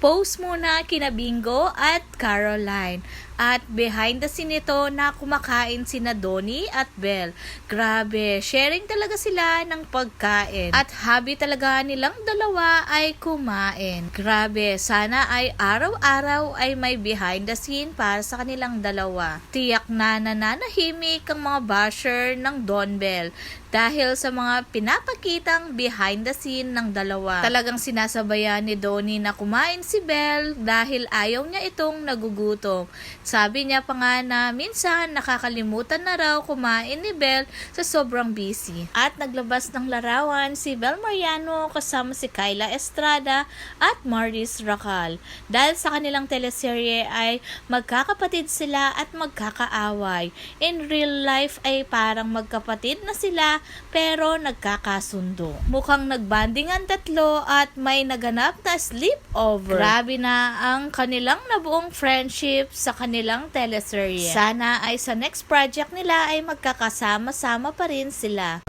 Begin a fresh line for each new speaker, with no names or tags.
Post muna kina Bingo at Caroline. At behind the scene nito na kumakain sina Donnie at Belle. Grabe, sharing talaga sila ng pagkain. At habi talaga nilang dalawa ay kumain. Grabe, sana ay araw-araw ay may behind the scene para sa kanilang dalawa. Tiyak na nananahimik ang mga basher ng Don Bell dahil sa mga pinapakitang behind the scene ng dalawa. Talagang sinasabayan ni Donnie na kumain si Belle dahil ayaw niya itong nagugutom. Sabi niya pa nga na minsan nakakalimutan na raw kumain ni Belle sa sobrang busy. At naglabas ng larawan si Belle Mariano kasama si Kyla Estrada at Maris Racal. Dahil sa kanilang teleserye ay magkakapatid sila at magkakaaway. In real life ay parang magkapatid na sila pero nagkakasundo. Mukhang nagbanding ang tatlo at may naganap na sleepover. Grabe na ang kanilang nabuong friendship sa kanilang teleserye. Sana ay sa next project nila ay magkakasama-sama pa rin sila.